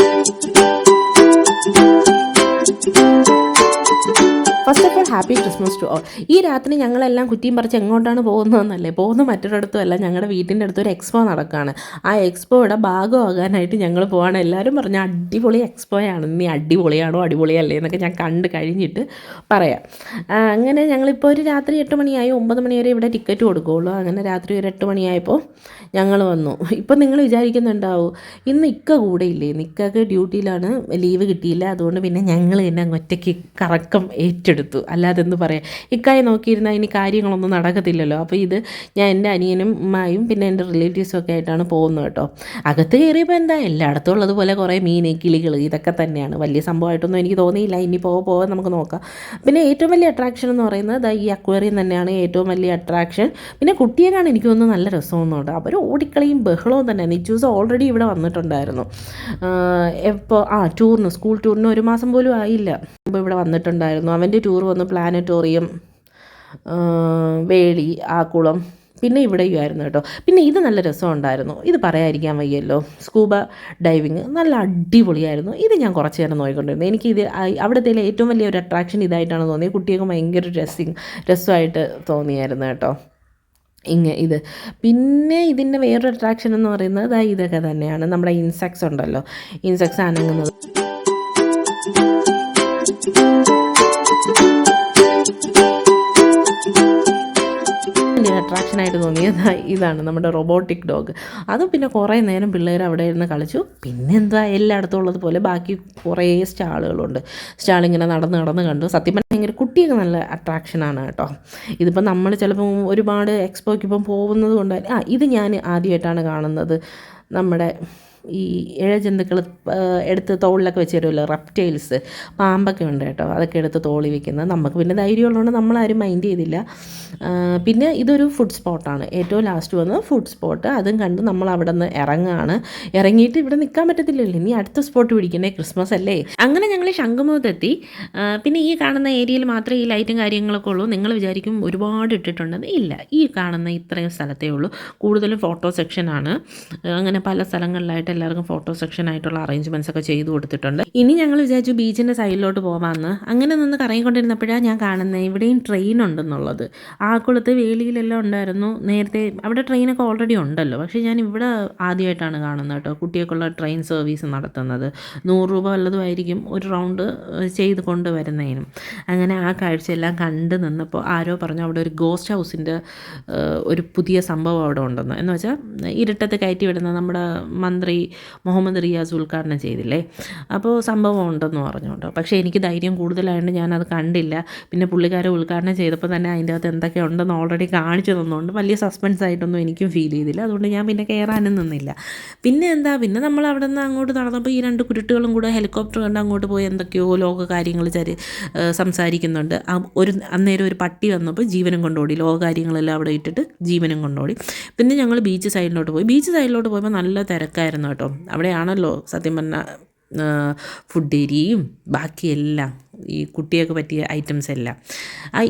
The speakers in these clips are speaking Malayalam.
Thank you. First of all happy Christmas to all ഈ രാത്രി ഞങ്ങളെല്ലാം കുറ്റിയും പറിച്ച് എങ്ങോട്ടാണ് പോകുന്നതെന്നല്ലേ? പോകുന്ന മറ്റൊരിടത്തും അല്ല ഞങ്ങളുടെ വീട്ടിന്റെ അടുത്ത് ഒരു എക്സ്പോ നടക്കുകയാണ് ആ എക്സ്പോയുടെ ഭാഗമാകാനായിട്ട് ഞങ്ങൾ പോവാണ്. എല്ലാവരും പറഞ്ഞ അടിപൊളി എക്സ്പോയാണ് നീ അടിപൊളിയാണോ അടിപൊളിയല്ലേ എന്നൊക്കെ ഞാൻ കണ്ട് കഴിഞ്ഞിട്ട് പറയാം. അങ്ങനെ ഞങ്ങളിപ്പോൾ ഒരു രാത്രി എട്ട് മണിയായി ഒമ്പത് മണി വരെ ഇവിടെ ടിക്കറ്റ് കൊടുക്കുകയുള്ളൂ അങ്ങനെ രാത്രി ഒരു എട്ട് മണിയായപ്പോൾ ഞങ്ങൾ വന്നു. ഇപ്പം നിങ്ങൾ വിചാരിക്കുന്നുണ്ടാവും ഇന്ന് ഇക്ക കൂടെ ഇല്ലേ? ഡ്യൂട്ടിയിലാണ് ലീവ് കിട്ടിയില്ല. അതുകൊണ്ട് പിന്നെ ഞങ്ങൾ തന്നെ അങ്ങ് ഒറ്റയ്ക്ക് കറക്കം ഏറ്റെടുത്തു അല്ലാതെ എന്ത് പറയാം? ഇക്കായി നോക്കിയിരുന്നാൽ ഇനി കാര്യങ്ങളൊന്നും നടക്കത്തില്ലല്ലോ. അപ്പോൾ ഇത് ഞാൻ എന്റെ അനിയനും ഉമ്മായും പിന്നെ എന്റെ റിലേറ്റീവ്സും ഒക്കെ ആയിട്ടാണ് പോകുന്നത് കേട്ടോ. അകത്ത് കയറിയപ്പോൾ എന്താ? എല്ലായിടത്തും ഉള്ളതുപോലെ കുറേ മീൻ കിളികൾ ഇതൊക്കെ തന്നെയാണ്. വലിയ സംഭവമായിട്ടൊന്നും എനിക്ക് തോന്നിയില്ല. ഇനി പോകാൻ പോകാൻ നമുക്ക് നോക്കാം. പിന്നെ ഏറ്റവും വലിയ അട്രാക്ഷൻ എന്ന് പറയുന്നത് ഈ അക്വേറിയം തന്നെയാണ് ഏറ്റവും വലിയ അട്രാക്ഷൻ പിന്നെ കുട്ടിയെക്കാണ് എനിക്ക് തോന്നുന്നു നല്ല രസമൊന്നുണ്ട് അവർ ഓടിക്കളിയും ബഹളവും തന്നെ. നിച്ചൂസ് ഓൾറെഡി ഇവിടെ വന്നിട്ടുണ്ടായിരുന്നു. എപ്പോൾ ആ ടൂറിന് സ്കൂൾ ടൂറിന് ഒരു മാസം പോലും ആയില്ല. മുമ്പ് ഇവിടെ വന്നിട്ടുണ്ടായിരുന്നു. അവന്റെ ടൂർ വന്ന് പ്ലാനറ്റോറിയം വേളി ആക്കുളം പിന്നെ ഇവിടെയും ആയിരുന്നു കേട്ടോ. പിന്നെ ഇത് നല്ല രസമുണ്ടായിരുന്നു. ഇത് പറയാതിരിക്കാൻ വയ്യല്ലോ. സ്കൂബ ഡൈവിങ് നല്ല അടിപൊളിയായിരുന്നു. ഇത് ഞാൻ കുറച്ച് നേരം നോക്കിക്കൊണ്ടിരുന്നു. എനിക്ക് അവിടുത്തെ ഏറ്റവും വലിയ ഒരു അട്രാക്ഷൻ ഇതായിട്ടാണ് തോന്നിയത്. കുട്ടികൾക്ക് ഭയങ്കര രസിങ് രസമായിട്ട് തോന്നിയായിരുന്നു കേട്ടോ. ഇങ്ങ ഇത്. പിന്നെ ഇതിന്റെ വേറൊരു അട്രാക്ഷൻ എന്ന് പറയുന്നത് ഇതൊക്കെ തന്നെയാണ്. നമ്മുടെ ഇൻസെക്ട്സ് ഉണ്ടല്ലോ. ഇൻസെക്ട്സ് അനങ്ങുന്നത്. അട്രാക്ഷനായിട്ട് തോന്നിയത് ഇതാണ് നമ്മുടെ റോബോട്ടിക് ഡോഗ്. അത് പിന്നെ കുറേ നേരം പിള്ളേർ അവിടെ ഇരുന്ന് കളിച്ചു. പിന്നെന്താ എല്ലായിടത്തും ഉള്ളതുപോലെ ബാക്കി കുറേ സ്റ്റാളുകളുണ്ട്. സ്റ്റാൾ ഇങ്ങനെ നടന്ന് നടന്ന് കണ്ടു. സത്യം പറഞ്ഞാൽ ഭയങ്കര കുട്ടിയൊക്കെ നല്ല അട്രാക്ഷനാണ് കേട്ടോ. ഇതിപ്പോൾ നമ്മൾ ചിലപ്പം ഒരുപാട് എക്സ്പോയ്ക്ക് ഇപ്പം പോകുന്നത് കൊണ്ട് ആ ഇത് ഞാൻ ആദ്യമായിട്ടാണ് കാണുന്നത്. നമ്മുടെ ഈ ഇഴജന്തുക്കൾ എടുത്ത് തോളിലൊക്കെ വെച്ച് തരുമല്ലോ റെപ്റ്റൈൽസ് പാമ്പൊക്കെ ഉണ്ട് കേട്ടോ അതൊക്കെ എടുത്ത് തോളി വെക്കുന്നത് നമുക്ക് പിന്നെ ധൈര്യമുള്ളതുകൊണ്ട് നമ്മളാരും മൈൻഡ് ചെയ്തില്ല. പിന്നെ ഇതൊരു ഫുഡ് സ്പോട്ടാണ് ഏറ്റവും ലാസ്റ്റ് വന്ന് ഫുഡ് സ്പോട്ട് അതും കണ്ട് നമ്മൾ അവിടെ നിന്ന് ഇറങ്ങുകയാണ്. ഇറങ്ങിയിട്ട് ഇവിടെ നിൽക്കാൻ പറ്റത്തില്ലല്ലോ. ഇനി അടുത്ത സ്പോട്ട് പിടിക്കണേ ക്രിസ്മസ് അല്ലേ? അങ്ങനെ ഞങ്ങൾ ശംഖുമുഖത്തെത്തി. പിന്നെ ഈ കാണുന്ന ഏരിയയിൽ മാത്രമേ ഈ ലൈറ്റും കാര്യങ്ങളൊക്കെ ഉള്ളൂ. നിങ്ങൾ വിചാരിക്കും ഒരുപാട് ഇട്ടിട്ടുണ്ടെന്ന് ഇല്ല ഈ കാണുന്ന ഇത്രയും സ്ഥലത്തേ ഉള്ളൂ. കൂടുതലും ഫോട്ടോ സെക്ഷനാണ് അങ്ങനെ പല സ്ഥലങ്ങളിലായിട്ട് എല്ലാവർക്കും ഫോട്ടോ സെക്ഷൻ ആയിട്ടുള്ള അറേഞ്ച്മെന്റ്സ് ഒക്കെ ചെയ്തു കൊടുത്തിട്ടുണ്ട്. ഇനി ഞങ്ങൾ വിചാരിച്ചു ബീച്ചിന്റെ സൈഡിലോട്ട് പോകാമെന്ന് അങ്ങനെ നിന്ന് കറങ്ങിക്കൊണ്ടിരുന്നപ്പോഴാണ് ഞാൻ കാണുന്നത് ഇവിടെയും ട്രെയിൻ ഉണ്ടെന്നുള്ളത്. ആക്കുളത്ത് വേലിയിലെല്ലാം ഉണ്ടായിരുന്നു. നേരത്തെ അവിടെ ട്രെയിനൊക്കെ ഓൾറെഡി ഉണ്ടല്ലോ. പക്ഷേ ഞാൻ ഇവിടെ ആദ്യമായിട്ടാണ് കാണുന്നത് കേട്ടോ. കുട്ടികൾക്കുള്ള ട്രെയിൻ സർവീസ് നടത്തുന്നത്. നൂറ് രൂപ വല്ലതും ആയിരിക്കും ഒരു റൗണ്ട് ചെയ്ത് കൊണ്ടുവരുന്നതിനും. അങ്ങനെ ആ കാഴ്ചയെല്ലാം കണ്ട് നിന്നപ്പോൾ ആരോ പറഞ്ഞു അവിടെ ഒരു ഗോസ്റ്റ് ഹൗസിന്റെ ഒരു പുതിയ സംഭവം അവിടെ ഉണ്ടെന്ന്. എന്ന് വെച്ചാൽ ഇരുട്ടത്ത് കയറ്റി വിടുന്ന നമ്മുടെ മന്ത്രി മുഹമ്മദ് റിയാസ് ഉദ്ഘാടനം ചെയ്തില്ലേ? അപ്പോൾ സംഭവം ഉണ്ടെന്ന് പറഞ്ഞു പക്ഷേ എനിക്ക് ധൈര്യം കൂടുതലായതുകൊണ്ട് ഞാനത് കണ്ടില്ല. പിന്നെ പുള്ളിക്കാരെ ഉദ്ഘാടനം ചെയ്തപ്പോൾ തന്നെ അതിന്റെ അകത്ത് എന്തൊക്കെ ഉണ്ടെന്ന് ഓൾറെഡി കാണിച്ചു തന്നുകൊണ്ട് വലിയ സസ്പെൻസ് ആയിട്ടൊന്നും എനിക്കും ഫീൽ ചെയ്തില്ല. അതുകൊണ്ട് ഞാൻ പിന്നെ കയറാനും നിന്നില്ല. പിന്നെ എന്താ? പിന്നെ നമ്മൾ അവിടെ നിന്ന് അങ്ങോട്ട് നടന്നപ്പോൾ ഈ രണ്ട് കുരുട്ടുകളും കൂടെ ഹെലികോപ്റ്റർ കണ്ട് അങ്ങോട്ട് പോയി എന്തൊക്കെയോ ലോക കാര്യങ്ങൾ ചരി സംസാരിക്കുന്നുണ്ട്. ഒരു അന്നേരം ഒരു പട്ടി വന്നപ്പോൾ ജീവനും കൊണ്ടോടി. ലോക കാര്യങ്ങളെല്ലാം അവിടെ ഇട്ടിട്ട് ജീവനും കൊണ്ടോടി. പിന്നെ ഞങ്ങൾ ബീച്ച് സൈഡിലോട്ട് പോയി. ബീച്ച് സൈഡിലോട്ട് പോയപ്പോൾ നല്ല തിരക്കായിരുന്നു കേട്ടോ. അവിടെയാണല്ലോ സത്യം പറഞ്ഞാൽ ഫുഡ് ഏരിയയും ബാക്കിയെല്ലാം ഈ കുട്ടിയൊക്കെ പറ്റിയ ഐറ്റംസ് എല്ലാം.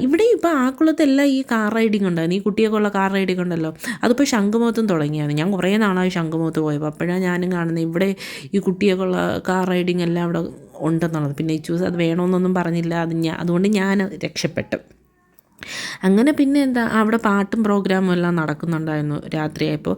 ഇവിടെ ഇപ്പോൾ ആക്കുളത്തെല്ലാം ഈ കാർ റൈഡിങ് ഉണ്ടായിരുന്നു ഈ കുട്ടിയൊക്കെ ഉള്ള കാർ റൈഡിങ് ഉണ്ടല്ലോ. അതിപ്പോൾ ശംഖുമുഖത്തും തുടങ്ങിയാണ്. ഞാൻ കുറേ നാളായി ശംഖുമുഖത്ത് പോയപ്പോൾ അപ്പോഴാണ് ഞാനും കാണുന്നത് ഇവിടെ ഈ കുട്ടിയൊക്കെ ഉള്ള കാർ റൈഡിങ് എല്ലാം അവിടെ ഉണ്ടെന്നുള്ളത്. പിന്നെ ഈ ചൂസ് അത് വേണമെന്നൊന്നും പറഞ്ഞില്ല. അത് ഞാൻ അതുകൊണ്ട് ഞാൻ രക്ഷപ്പെട്ടു. അങ്ങനെ പിന്നെ എന്താ അവിടെ പാട്ടും പ്രോഗ്രാമും എല്ലാം നടക്കുന്നുണ്ടായിരുന്നു രാത്രിയായപ്പോൾ.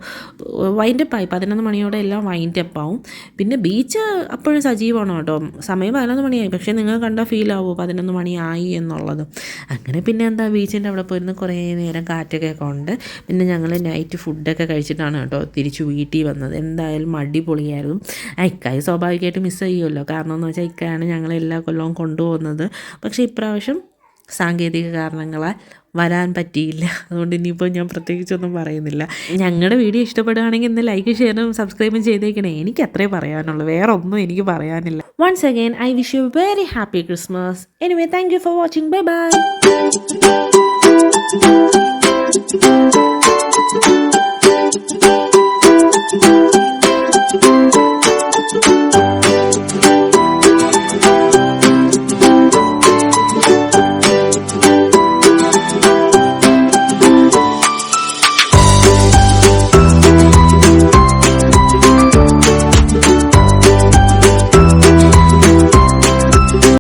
വൈൻഡപ്പായി പതിനൊന്ന് മണിയോടെ എല്ലാം വൈൻഡപ്പ് ആവും. പിന്നെ ബീച്ച് അപ്പോഴും സജീവമാണ് കേട്ടോ. സമയം പതിനൊന്ന് മണിയായി പക്ഷേ നിങ്ങൾ കണ്ട ഫീൽ ആവുമോ പതിനൊന്ന് മണിയായി എന്നുള്ളത്. അങ്ങനെ പിന്നെ എന്താ ബീച്ചിന്റെ അവിടെ പോയിരുന്ന് കുറേ നേരം കാറ്റൊക്കെ കൊണ്ട് പിന്നെ ഞങ്ങൾ നൈറ്റ് ഫുഡൊക്കെ കഴിച്ചിട്ടാണ് കേട്ടോ തിരിച്ച് വീട്ടിൽ വന്നത്. എന്തായാലും അടിപൊളിയായിരുന്നു. ഇക്കായി സ്വാഭാവികമായിട്ട് മിസ് ചെയ്യുമല്ലോ. കാരണം എന്ന് വെച്ചാൽ ഇക്കയാണ് ഞങ്ങൾ എല്ലാ കൊല്ലവും കൊണ്ടുപോകുന്നത്. പക്ഷേ ഇപ്രാവശ്യം സാങ്കേതിക കാരണങ്ങളാൽ വരാൻ പറ്റിയില്ല. അതുകൊണ്ട് ഇനിയിപ്പോൾ ഞാൻ പ്രത്യേകിച്ചൊന്നും പറയുന്നില്ല. ഞങ്ങളുടെ വീഡിയോ ഇഷ്ടപ്പെടുകയാണെങ്കിൽ ഇന്ന് ലൈക്ക് ഷെയറും സബ്സ്ക്രൈബും ചെയ്തേക്കണേ. എനിക്ക് അത്രേ പറയാനുള്ളൂ. വേറെ ഒന്നും എനിക്ക് പറയാനില്ല. Once again I wish you very happy Christmas anyway thank you for watching bye bye